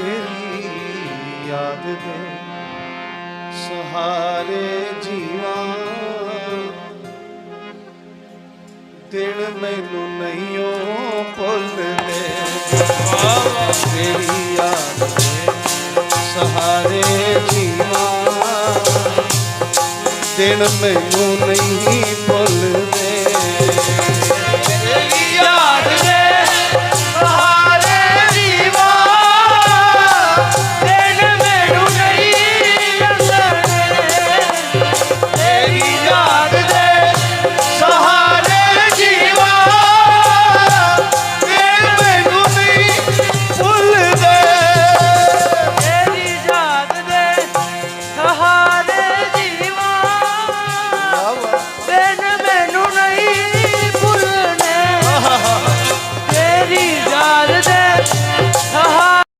ਤੇਰੀ ਯਾਦ ਦੇ ਸਹਾਰੇ ਜੀਵਾਂ ਦਿਨ ਮੈਨੂੰ ਨਹੀਂ ਉਹ ਭੁੱਲਦੇ। ਤੇਰੀ ਯਾਦ ਦੇ ਸਹਾਰੇ ਜੀਵਾਂ ਦਿਨ ਮੈਨੂੰ ਨਹੀਂ